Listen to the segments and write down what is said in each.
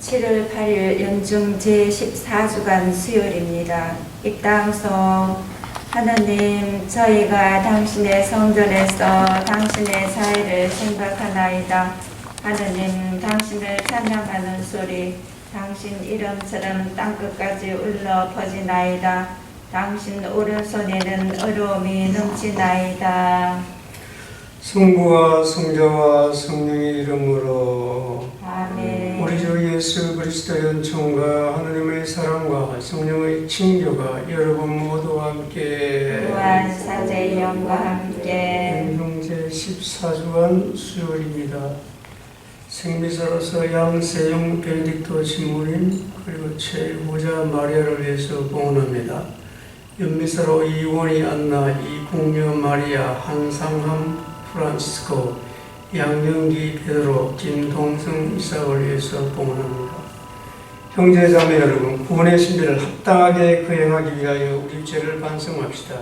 7월 8일 연중 제14주간 수요일입니다. 입당소 하나님 저희가 당신의 성전에서 당신의 자애를 생각하나이다. 하나님 당신을 찬양하는 소리 당신 이름처럼 땅끝까지 울려 퍼지나이다. 당신 오른손에는 어려움이 넘치나이다. 성부와 성자와 성령의 이름으로 아멘. 우리 주 예수 그리스도의 은총과 하나님의 사랑과 성령의 친교가 여러분 모두와 함께 무한 사제의 영과 함께 행동제 14주간 수요일입니다. 생미사로서 양세용 베네딕토 신부님 그리고 최후자 마리아를 위해서 봉헌합니다. 연미사로 이원희 안나 이공녀 마리아 한상함 프란시스코 양영기 베드로 김동승 이삭을 위해서 봉헌합니다. 형제자매 여러분 구원의 신비를 합당하게 거행하기 위하여 우리 죄를 반성합시다.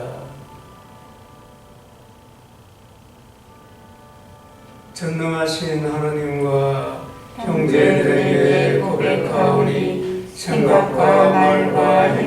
전능하신 하나님과 형제들에게 고백하오니 생각과 말과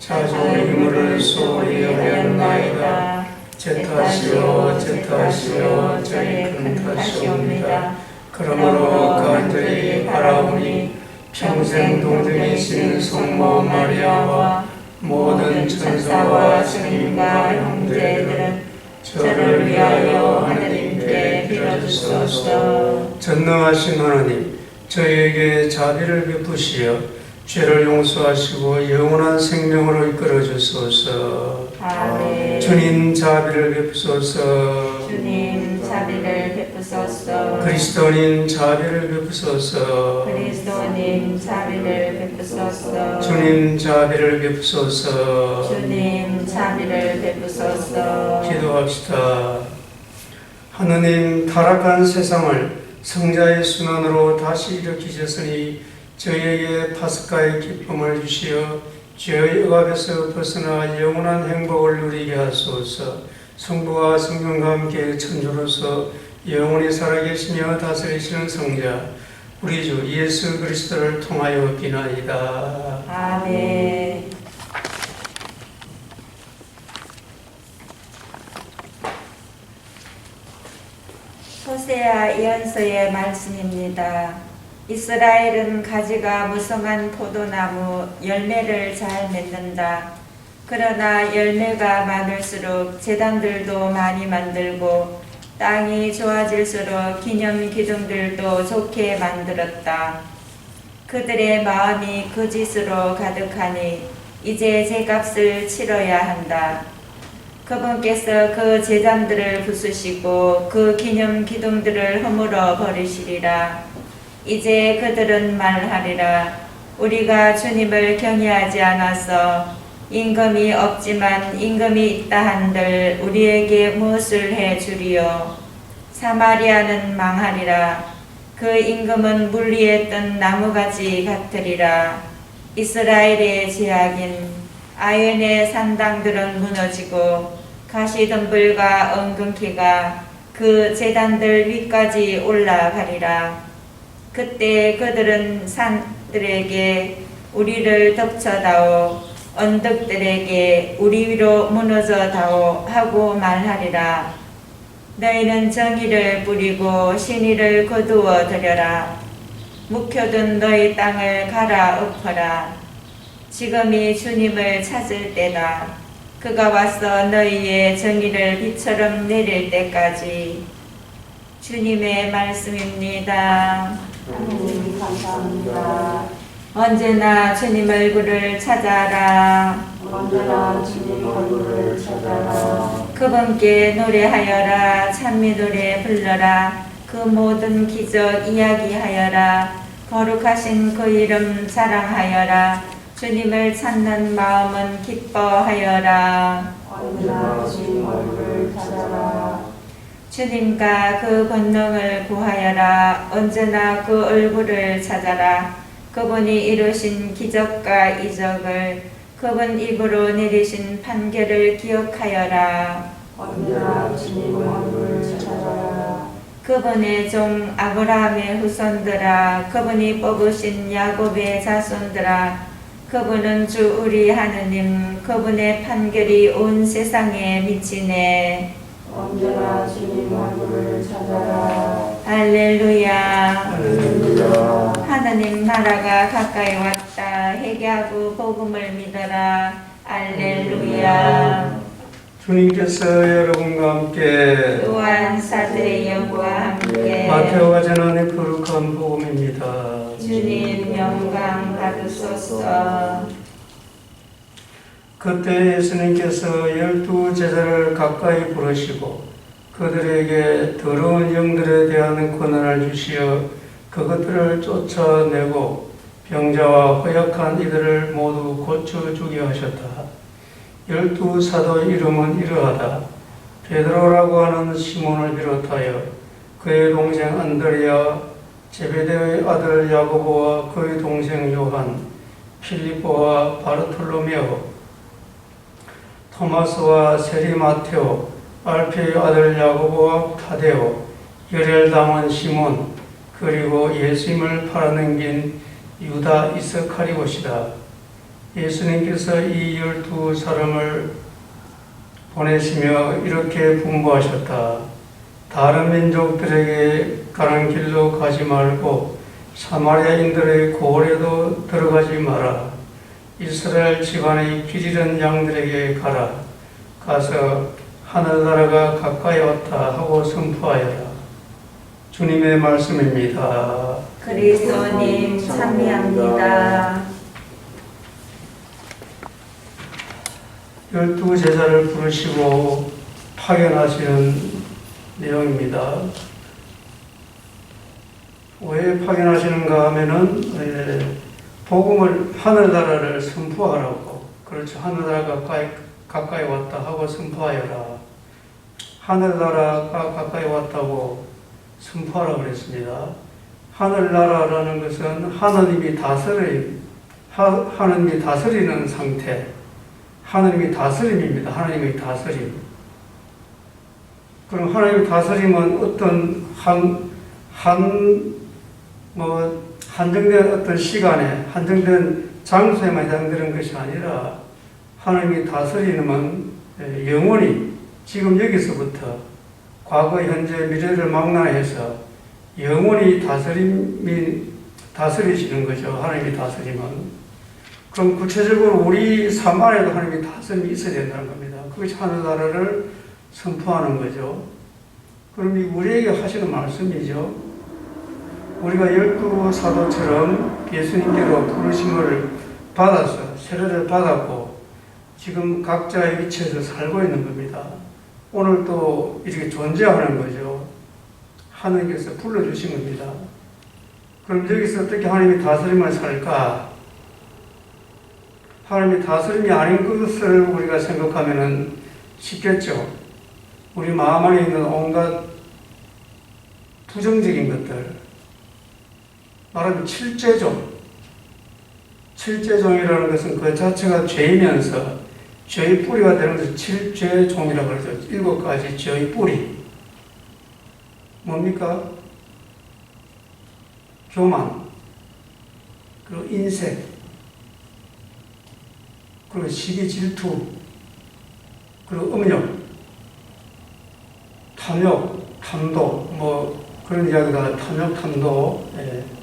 자주 의무를 소홀히 하였나이다. 제 탓이요 제 탓이요 저의 큰 탓이옵니다. 그러므로 간절히 바라오니 평생 동정이신 성모 마리아와 모든 천사와 스님과 형제들은 저를 위하여 하나님께 빌어주소서. 전능하신 하나님, 저희에게 자비를 베푸시어 죄를 용서하시고 영원한 생명으로 이끌어 주소서. 아멘. 주님 자비를 베푸소서. 주님 자비를 베푸소서. 그리스도님 자비를 베푸소서. 그리스도님 자비를 베푸소서. 주님 자비를 베푸소서. 주님 자비를 베푸소서. 기도합시다. 하느님 타락한 세상을 성자의 순환으로 다시 일으키셨으니 저희에게 파스카의 기쁨을 주시어 죄의 억압에서 벗어나 영원한 행복을 누리게 하소서. 성부와 성령과 함께 천주로서 영원히 살아계시며 다스리시는 성자 우리 주 예수 그리스도를 통하여 비나이다. 아멘. 호세아 예언서의 말씀입니다. 이스라엘은 가지가 무성한 포도나무 열매를 잘 맺는다. 그러나 열매가 많을수록 재단들도 많이 만들고 땅이 좋아질수록 기념 기둥들도 좋게 만들었다. 그들의 마음이 거짓으로 가득하니 이제 제값을 치러야 한다. 그분께서 그 제단들을 부수시고 그 기념 기둥들을 허물어 버리시리라. 이제 그들은 말하리라. 우리가 주님을 경외하지 않아서 임금이 없지만 임금이 있다 한들 우리에게 무엇을 해 주리요? 사마리아는 망하리라. 그 임금은 물 위에 뜬 나무가지 같으리라. 이스라엘의 제약인 아연의 산당들은 무너지고 가시덤불과 엉겅퀴가 그 재단들 위까지 올라가리라. 그때 그들은 산들에게 우리를 덮쳐다오 언덕들에게 우리 위로 무너져다오 하고 말하리라. 너희는 정의를 뿌리고 신의를 거두어 들여라. 묵혀둔 너희 땅을 갈아엎어라. 지금이 주님을 찾을 때다. 그가 와서 너희의 정의를 비처럼 내릴 때까지 주님의 말씀입니다. 감사합니다. 언제나 주님 얼굴을 찾아라. 언제나 주님 얼굴을 찾아라. 그분께 노래하여라. 찬미 노래 불러라. 그 모든 기적 이야기하여라. 거룩하신 그 이름 자랑하여라. 주님을 찾는 마음은 기뻐하여라. 언제나 주님 얼굴을 찾아라. 주님과 그 권능을 구하여라. 언제나 그 얼굴을 찾아라. 그분이 이루신 기적과 이적을 그분 입으로 내리신 판결을 기억하여라. 언제나 주님 얼굴을 찾아라. 그 그분의 종 아브라함의 후손들아 그분이 뽑으신 야곱의 자손들아 그분은 주 우리 하느님 그분의 판결이 온 세상에 미치네 언제나 주님 얼굴을 찾아라. 할렐루야. 할렐루야. 하나님 나라가 가까이 왔다. 회개하고 복음을 믿어라. 할렐루야. 주님께서 여러분과 함께 또한 사들의 영과 함께 마태오가 전하는 거룩한 복음입니다. 주님 영광 받으소서 그때 예수님께서 열두 제자를 가까이 부르시고 그들에게 더러운 영들에 대한 권한을 주시어 그것들을 쫓아내고 병자와 허약한 이들을 모두 고쳐주게 하셨다. 열두 사도 이름은 이러하다. 베드로라고 하는 시몬을 비롯하여 그의 동생 안드레아, 제베데의 아들 야고보와 그의 동생 요한, 필리포와 바르톨로메오, 토마스와 세리 마테오, 알페의 아들 야고보와 타데오, 열혈당원 시몬, 그리고 예수님을 팔아넘긴 유다 이스카리옷이다. 예수님께서 이 열두 사람을 보내시며 이렇게 분부하셨다. 다른 민족들에게 가는 길로 가지 말고 사마리아인들의 고을에도 들어가지 마라. 이스라엘 집안의 길 잃은 양들에게 가라. 가서 하늘나라가 가까이 왔다 하고 선포하여라. 주님의 말씀입니다. 그리스도님 참미합니다 열두 제자를 부르시고 파견하시는 내용입니다. 왜 파견하시는가 하면은 에, 복음을 하늘나라를 선포하라고 그렇죠 하늘나라가 가까이, 가까이 왔다 하고 선포하여라 하늘나라가 가까이 왔다고 선포하라고 그랬습니다. 하늘나라라는 것은 하나님이 다스림 하, 하나님이 다스리는 상태 하나님이 다스림입니다. 하나님의 다스림. 그럼 하나님의 다스림은 어떤 한, 한, 뭐, 한정된 어떤 시간에, 한정된 장소에만 해당되는 것이 아니라 하나님이 다스리는 예, 영원히 지금 여기서부터 과거, 현재, 미래를 망라해서 영원히 다스림이, 다스리시는 거죠. 하나님이 다스림은. 그럼 구체적으로 우리 삶 안에도 하나님의 다스림이 있어야 된다는 겁니다. 그것이 하늘나라를 선포하는 거죠. 그럼 이 우리에게 하시는 말씀이죠. 우리가 열두 사도처럼 예수님께로 부르심을 받아서 세례를 받았고 지금 각자의 위치에서 살고 있는 겁니다. 오늘 또 이렇게 존재하는 거죠. 하나님께서 불러주신 겁니다. 그럼 여기서 어떻게 하나님이 다스림을 살까? 하나님이 다스림이 아닌 것을 우리가 생각하면 쉽겠죠. 우리 마음 안에 있는 온갖 부정적인 것들, 말하면 칠죄종. 칠죄종이라는 것은 그 자체가 죄이면서 죄의 뿌리가 되는 것을 칠죄종이라고 그러죠. 일곱 가지 죄의 뿌리. 뭡니까? 교만, 그리고 인색, 그리고 시기 질투, 그리고 음욕, 탐욕, 탐도, 뭐 그런 이야기가 탐욕, 탐도, 예.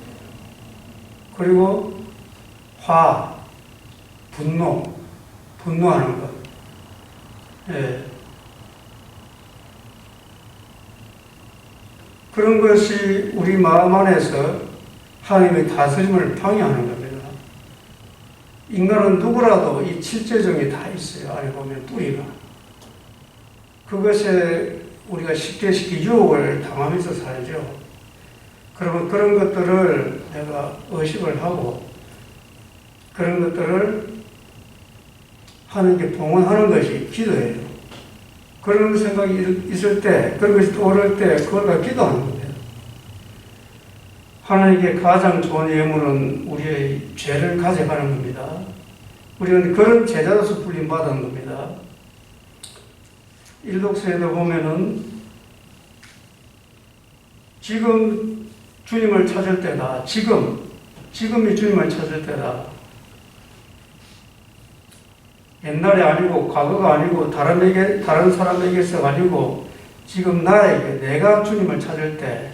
그리고 화, 분노, 분노하는 것, 예. 그런 것이 우리 마음 안에서 하나님의 다스림을 방해하는 겁니다. 인간은 누구라도 이 칠죄정이 다 있어요. 안에 보면 뿌리가. 그것에 우리가 쉽게 쉽게 유혹을 당하면서 살죠. 그러면 그런 것들을 내가 의식을 하고 그런 것들을 하나님께 봉헌하는 것이 기도예요. 그런 생각이 있을 때, 그런 것이 떠오를 때, 그걸 가 기도하는 겁니다. 하나님께 가장 좋은 예물은 우리의 죄를 가져가는 겁니다. 우리는 그런 제자로서 불림받은 겁니다. 일독서에도 보면은 지금 주님을 찾을 때다. 지금, 지금이 주님을 찾을 때다. 옛날이 아니고 과거가 아니고 다른에게 다른 사람에게서가 아니고 지금 나에게 내가 주님을 찾을 때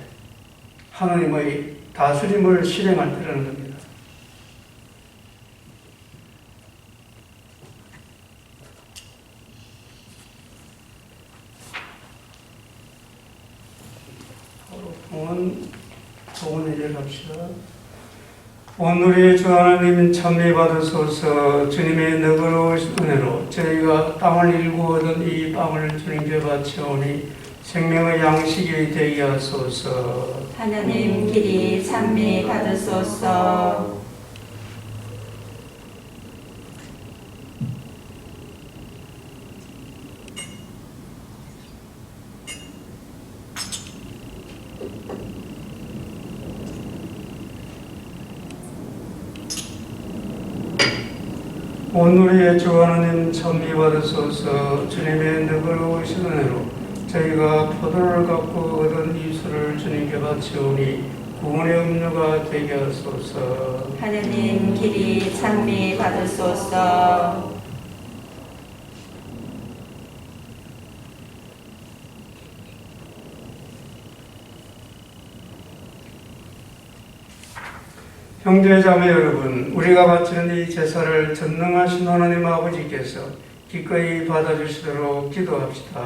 하나님의 다스림을 실행할 때라는 겁니다. 오늘 일을 합시다. 오늘의 주 하나님 참미 받으소서 주님의 너그러우신 은혜로 저희가 땅을 일구어던 이 빵을 주님께 바치오니 생명의 양식이 되게 하소서 하나님 길이 찬미 받으소서. 오늘의 주 하나님 참미 받으소서 주님의 너그러우신 은혜로 저희가 포도를 갖고 얻은 이수를 주님께 바치오니 구원의 음료가 되게 하소서 하나님 길이 찬미 받으소서. 형제 자매 여러분, 우리가 바치는 이 제사를 전능하신 하나님 아버지께서 기꺼이 받아주시도록 기도합시다.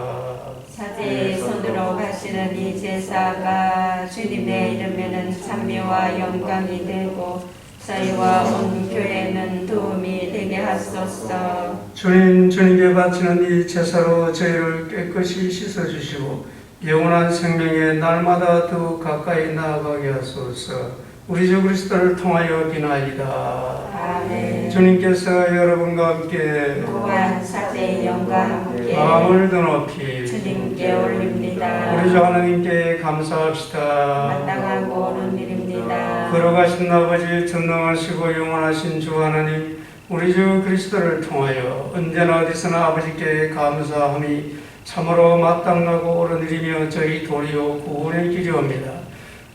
사제의 손으로 가시는 이 제사가 주님의 이름에는 찬미와 영광이 되고 저희와 온 교회는 도움이 되게 하소서. 주님, 주님께 바치는 이 제사로 저희를 깨끗이 씻어주시고 영원한 생명에 날마다 더욱 가까이 나아가게 하소서. 우리 주 그리스도를 통하여 비나이다. 아멘. 주님께서 여러분과 함께 또한 사제의 영과 함께 마음을 더 높이 주님께 올립니다. 우리 주 하나님께 감사합시다. 마땅하고 옳은 일입니다. 걸어가신 아버지 전능하시고 영원하신 주 하나님 우리 주 그리스도를 통하여 언제나 어디서나 아버지께 감사함이 참으로 마땅하고 옳은 일이며 저희 도리요 구원의 길이옵니다.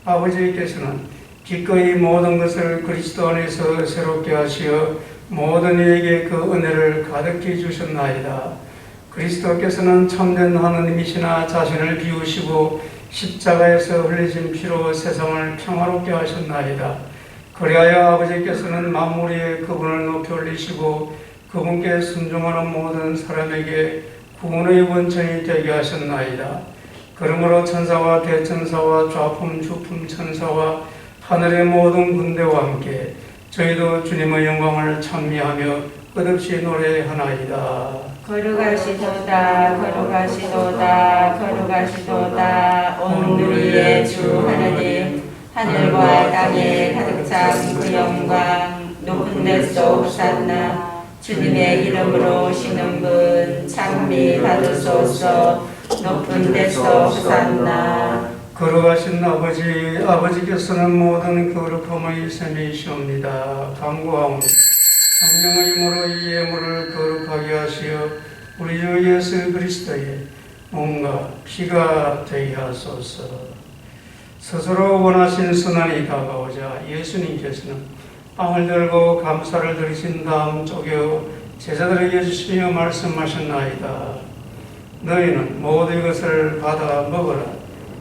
아버지께서는 기꺼이 모든 것을 그리스도 안에서 새롭게 하시어 모든 이에게 그 은혜를 가득히 주셨나이다. 그리스도께서는 참된 하나님이시나 자신을 비우시고 십자가에서 흘리신 피로 세상을 평화롭게 하셨나이다. 그리하여 아버지께서는 만물에 그분을 높이 올리시고 그분께 순종하는 모든 사람에게 구원의 원천이 되게 하셨나이다. 그러므로 천사와 대천사와 좌품 주품 천사와 하늘의 모든 군대와 함께 저희도 주님의 영광을 찬미하며 끝없이 노래하나이다. 거룩하시도다 거룩하시도다 거룩하시도다. 온 우리의 주 하나님 하늘과 땅에 가득 찬 그 영광 높은 데서 호산나. 주님의 이름으로 오시는 분 찬미 받으소서. 높은 데서 호산나 거룩하신 아버지, 아버지께서는 모든 거룩함의 셈이시옵니다. 간구하오니 성령의 힘으로 이 예물을 거룩하게 하시어 우리 주 예수 그리스도의 몸과 피가 되게 하소서. 스스로 원하신 순환이 다가오자 예수님께서는 빵을 들고 감사를 드리신 다음 쪼개 제자들에게 주시며 말씀하셨나이다. 너희는 모두 이것을 받아 먹어라.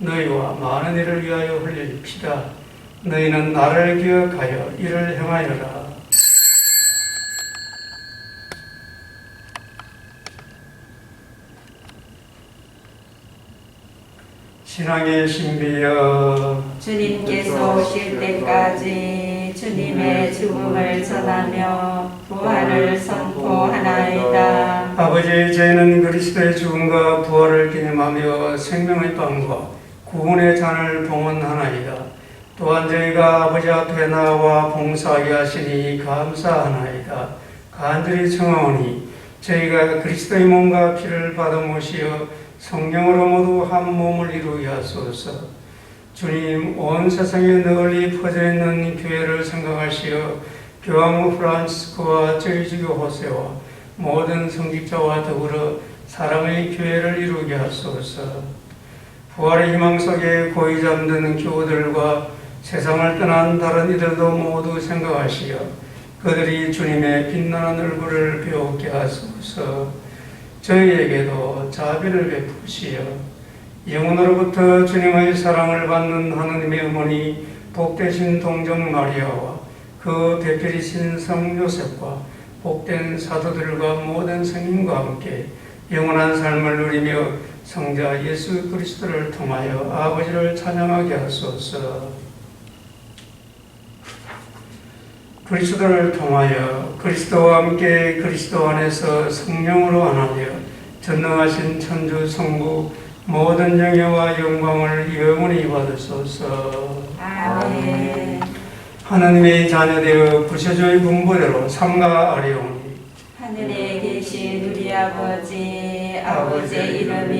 너희와 많은 일을 위하여 흘릴 피다. 너희는 나를 기억하여 이를 행하여라. 신앙의 신비여 주님께서 오실 때까지 주님의 죽음을 전하며 부활을 선포하나이다. 아버지 저희는 그리스도의 죽음과 부활을 기념하며 생명의 빵과 구원의 잔을 봉헌하나이다. 또한 저희가 아버지 앞에 나와 봉사하게 하시니 감사하나이다. 간절히 청하오니 저희가 그리스도의 몸과 피를 받아 모시어 성령으로 모두 한 몸을 이루게 하소서. 주님, 온 세상에 널리 퍼져 있는 교회를 생각하시어 교황 프란치스코와 저희 주교 호세와 모든 성직자와 더불어 사랑의 교회를 이루게 하소서. 부활의 희망 속에 고이 잠드는 교우들과 세상을 떠난 다른 이들도 모두 생각하시어 그들이 주님의 빛나는 얼굴을 배우게 하소서. 저희에게도 자비를 베푸시어 영혼으로부터 주님의 사랑을 받는 하느님의 어머니 복되신 동정 마리아와 그 대필이신 성 요셉과 복된 사도들과 모든 성인과 함께 영원한 삶을 누리며 성자 예수 그리스도를 통하여 아버지를 찬양하게 하소서. 그리스도를 통하여 그리스도와 함께 그리스도 안에서 성령으로 하나되어 전능하신 천주 성부 모든 영예와 영광을 영원히 받으소서. 아멘. 하나님의 자녀되어 부셔져의 분부대로 삼가 아뢰오니 하늘에 계신 우리 아버지, 아버지의 이름이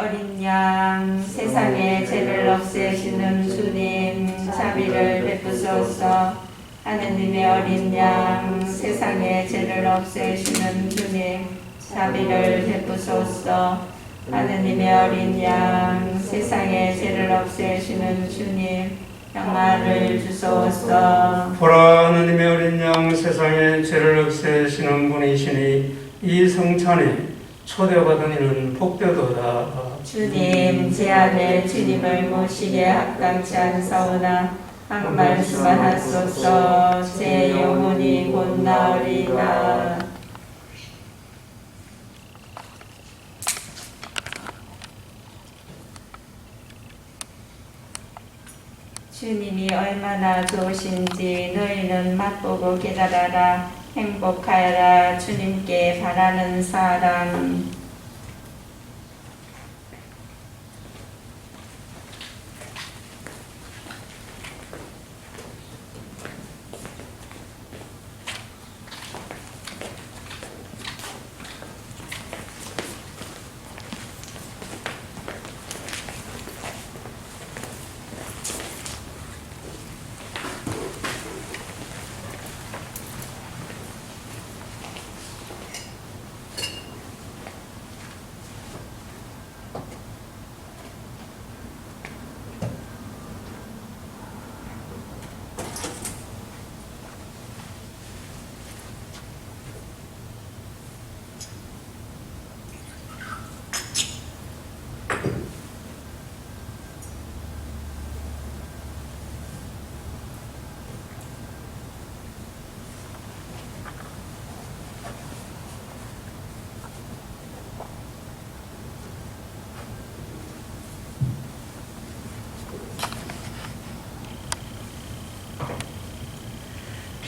어린 양 세상의 죄를 없애시는 주님 자비를 베푸소서. 하느님의 어린 양 세상의 죄를 없애시는 주님 자비를 베푸소서. 하느님의 어린 양 세상의 죄를 없애시는 주님 평화를 주소서. 보라 하느님의 어린 양 세상의 죄를 없애시는 분이시니 이 성찬에 초대받은 이는 복되도다 주님, 제 안에 주님을 모시게 합당치 않사오나 한 말씀만 하소서. 제 영혼이 곧 나으리다. 주님이 얼마나 좋으신지 너희는 맛보고 깨달아라. 행복하여라. 주님께 바라는 사람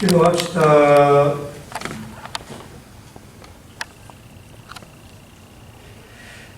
기도합시다.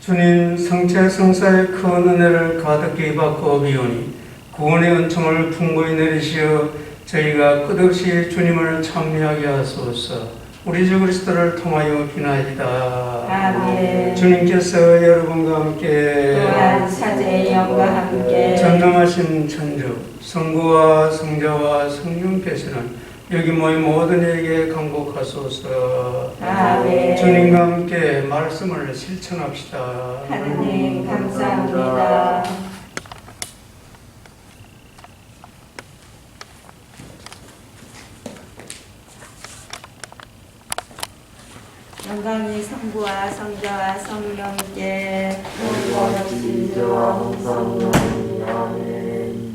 주님 성체 성사의 큰 은혜를 가득히 받고 비오니 구원의 은총을 풍부히 내리시어 저희가 끝없이 주님을 찬미하게 하소서. 우리 주 그리스도를 통하여 비나이다. 아멘. 주님께서 여러분과 함께 또한 사제의 영과 함께 전능하신 천주 성부와 성자와 성령께서는 여기 모인 모든 이에게 강복하소서. 아멘. 주님과 함께 말씀을 실천합시다. 하느님 감사합니다. 영광이 성부와 성자와 성령께 영광이 항상 영원히 아멘